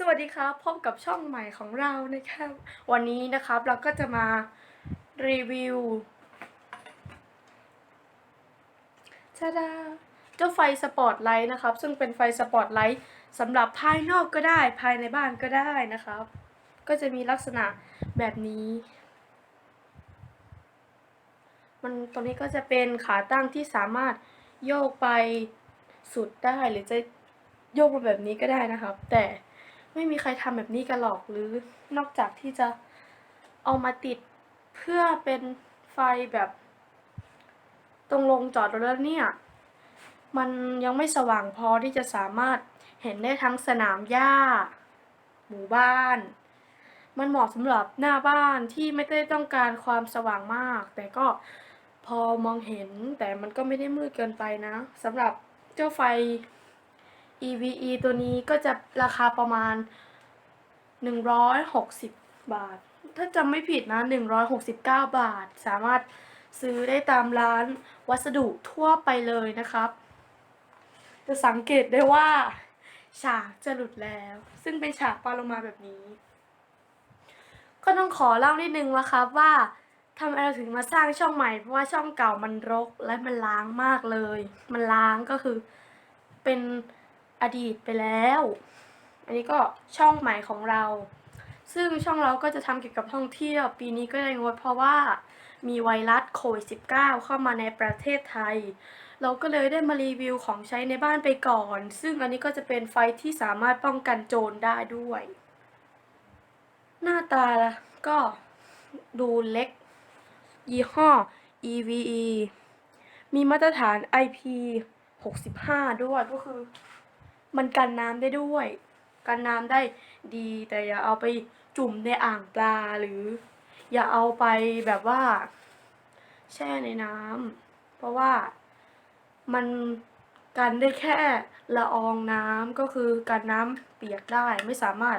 สวัสดีครับพบกับช่องใหม่ของเรานะครับวันนี้นะครับเราก็จะมารีวิวชาดาเจ้าไฟสปอตไลท์นะครับ ซึ่งเป็นไฟสปอตไลท์สำหรับภายนอกก็ได้ภายในบ้านก็ได้นะครับ ก็จะมีลักษณะแบบนี้ มันตรงนี้ก็จะเป็นขาตั้งที่สามารถโยกไปสุดได้หรือจะโยกมาแบบนี้ก็ได้นะครับ แต่ ไม่มีใครทำแบบนี้กันหรอกหรือนอกจากที่จะเอามาติดเพื่อเป็นไฟแบบ ตรงลงจอดรถแล้วเนี่ย มันยังไม่สว่างพอที่จะสามารถเห็นได้ทั้งสนามหญ้า หมู่บ้าน มันเหมาะสำหรับหน้าบ้านที่ไม่ได้ต้องการความสว่างมาก แต่ก็พอมองเห็นแต่มันก็ไม่ได้มืดเกินไปนะสำหรับเจ้าไฟ EVE ตัวนี้ก็จะราคาประมาณ 160 บาท ถ้าจำไม่ผิดนะ 169 บาท สามารถซื้อได้ตามร้านวัสดุทั่วไปเลยนะครับ จะสังเกตได้ว่า ฉากจะหลุดแล้ว ซึ่งเป็นฉากปาโลมาแบบนี้ ก็ต้องขอเล่านิดนึงนะครับว่าทำไมเราถึงมาสร้างช่องใหม่เพราะว่าช่องเก่ามันรกและมันล้างมากเลย มันล้างก็คือเป็น อดีตไปแล้ว อันนี้ก็ช่องใหม่ของเรา ซึ่งช่องเราก็จะทำเกี่ยวกับท่องเที่ยว ปีนี้ก็ได้งดเพราะว่ามีไวรัสโควิด -19 เข้ามาในประเทศไทย เราก็เลยได้มารีวิวของใช้ในบ้านไปก่อน ซึ่งอันนี้ก็จะเป็นไฟที่สามารถป้องกันโจรได้ด้วย หน้าตาก็ดูเล็ก ยี่ห้อ EVE มีมาตรฐาน IP 65 ด้วยก็คือ มันกันน้ำได้ด้วย กันน้ำได้ดี แต่อย่าเอาไปจุ่มในอ่างปลาหรือ อย่าเอาไปแบบว่า แช่ในน้ำเพราะว่ามันกันได้แค่ละอองน้ำก็คือกันน้ำเปียกได้ไม่สามารถ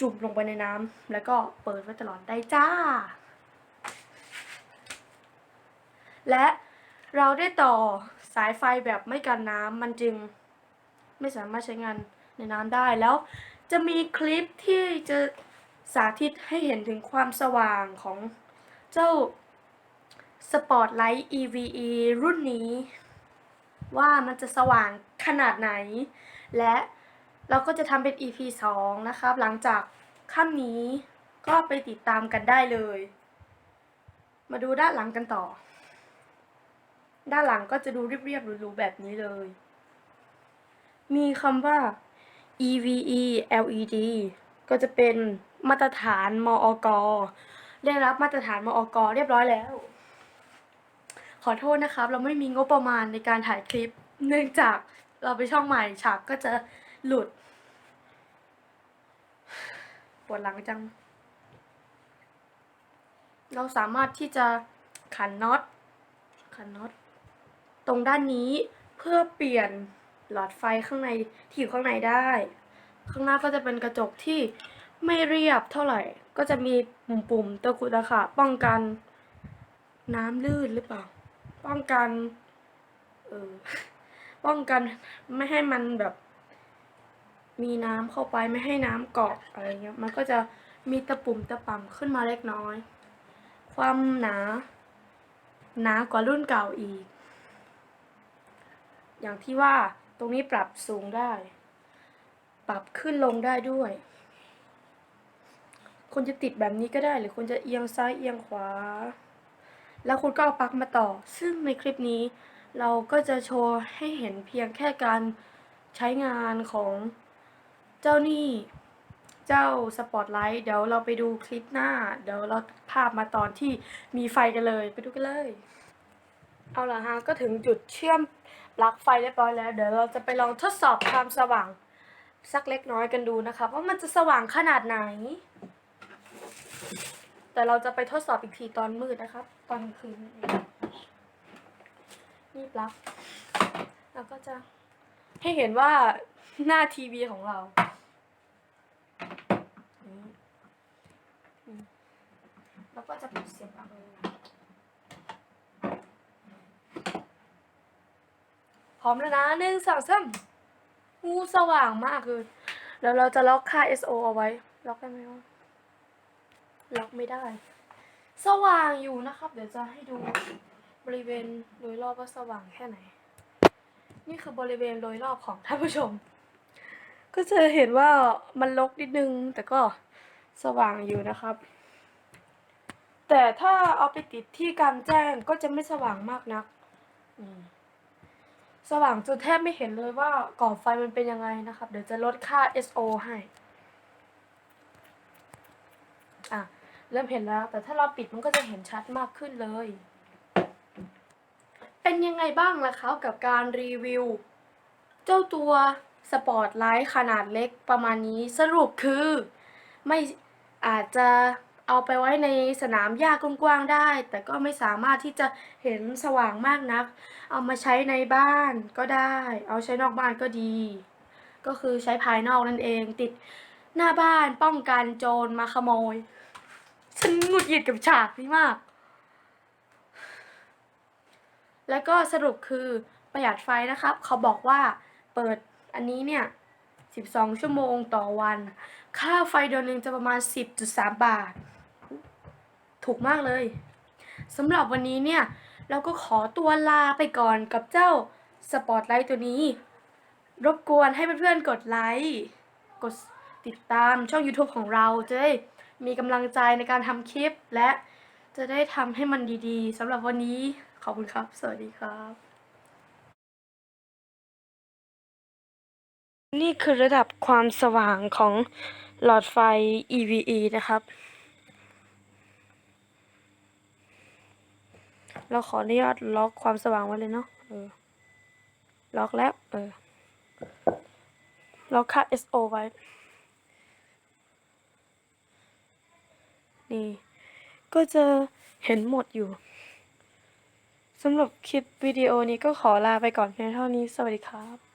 จุ่มลงไปในน้ำแล้วก็เปิดไว้ตลอดได้จ้า และเราได้ต่อสายไฟแบบไม่กันน้ำมันจึง ไม่สามารถใช้งานในน้ำได้แล้ว จะมีคลิปที่จะสาธิตให้เห็นถึงความสว่างของเจ้า Spotlight EVE รุ่นนี้ ว่ามันจะสว่างขนาดไหน และเราก็จะทำเป็น EP 2 นะครับ หลังจากค่ำนี้ก็ไปติดตามกันได้เลย มาดูด้านหลังกันต่อ ด้านหลังก็จะดูเรียบๆหรูๆแบบนี้เลย มีคำว่า EVE LED ก็จะเป็นมาตรฐานมอกได้รับมาตรฐานมอกเรียบร้อยแล้ว ขอโทษนะครับ เราไม่มีงบประมาณในการถ่ายคลิป เนื่องจากเราไปช่องใหม่ฉากก็จะหลุดปวดหลังจัง เราสามารถที่จะขันน็อตขันน็อตตรงด้านนี้เพื่อเปลี่ยน หลอดไฟข้างในที่อยู่ข้างในได้ ข้างหน้าก็จะเป็นกระจกที่ไม่เรียบเท่าไหร่ ก็จะมีปุ่มๆตะกุตะขะป้องกัน น้ำลื่นหรือเปล่า ป้องกันเออป้องกันไม่ให้มันแบบ มีน้ำเข้าไปไม่ให้น้ำเกาะอะไรเงี้ย มันก็จะมีตะปุ่มตะป่ำขึ้นมาเล็กน้อย ความหนา หนากว่ารุ่นเก่าอีก อย่างที่ว่า ตรงนี้ปรับสูงได้ ปรับขึ้นลงได้ด้วย คุณจะติดแบบนี้ก็ได้หรือคุณจะเอียงซ้ายเอียงขวา แล้วคุณก็เอาปลั๊กมาต่อ ซึ่งในคลิปนี้เราก็จะโชว์ให้เห็นเพียงแค่การใช้งานของเจ้านี่เจ้าสปอตไลท์เดี๋ยวเราไปดูคลิปหน้า เดี๋ยวเราภาพมาตอนที่มีไฟกันเลย ไปดูกันเลย เอาละฮะก็ถึงจุดเชื่อม ลั๊กไฟเรียบร้อยแล้ว เดี๋ยวเราจะไปลองทดสอบความสว่าง สักเล็กน้อยกันดูนะคะว่ามันจะสว่างขนาดไหน แต่เราจะไปทดสอบอีกทีตอนมืดนะครับ ตอนคืนนี่ปลั๊กเราก็จะให้เห็นว่าหน้าทีวีของเราแล้วก็จะปิดเสียงปลั๊กเลยนะพ ร้อมแล้วนะหนึ่งสองสามงูสว่างมากคือแล้วเราจะล็อกค่า SO เอาไว้ ล็อกได้ไหมวะล็อกไม่ได้ สว่างอยู่นะครับ เดี๋ยวจะให้ดูบริเวณโดยรอบว่าสว่างแค่ไหน นี่คือบริเวณโดยรอบของท่านผู้ชม ก็จะเห็นว่ามันลกนิดนึง แต่ก็สว่างอยู่นะครับ แต่ถ้าเอาไปติดที่กลางแจ้งก็จะไม่สว่างมากนัก อืม สว่างจนแทบไม่เห็นเลยว่ากรอบไฟมันเป็นยังไงนะครับ เดี๋ยวจะลดค่า SO ให้อะเริ่มเห็นแล้ว แต่ถ้าเราปิดมันก็จะเห็นชัดมากขึ้นเลย เป็นยังไงบ้างล่ะครับกับการรีวิว เจ้าตัวสปอร์ตไลท์ขนาดเล็กประมาณนี้สรุปคือไม่อาจจะ เอาไปไว้ในสนามหญ้ากว้างๆได้ แต่ก็ไม่สามารถที่จะเห็นสว่างมากนัก เอามาใช้ในบ้านก็ได้ เอาใช้นอกบ้านก็ดี ก็คือใช้ภายนอกนั่นเองติดหน้าบ้านป้องกันโจรมาขโมย ฉันหงุดหงิดกับฉากนี้มาก แล้วก็สรุปคือประหยัดไฟนะครับ เขาบอกว่าเปิดอันนี้เนี่ย 12 ชั่วโมงต่อวัน ค่าไฟเดือนหนึ่งจะประมาณ 10.3 บาท ถูกมากเลยสำหรับวันนี้เนี่ย เราก็ขอตัวลาไปก่อนกับเจ้าสปอตไลท์ตัวนี้ รบกวนให้เพื่อนๆกดไลค์กดติดตามช่อง YouTube ของเราจะได้มีกำลังใจในการทำคลิปและจะได้ทำให้มันดีๆสำหรับวันนี้ขอบคุณครับ สวัสดีครับ นี่คือระดับความสว่างของหลอดไฟ EVE นะครับ เราขออนุญาตล็อกความสว่างไว้เลยเนาะเออล็อกแล้ว เออ ล็อกค่า SO ไว้ นี่ ก็จะเห็นหมดอยู่สำหรับคลิปวิดีโอนี้ก็ขอลาไปก่อนเพียงเท่านี้ สวัสดีครับ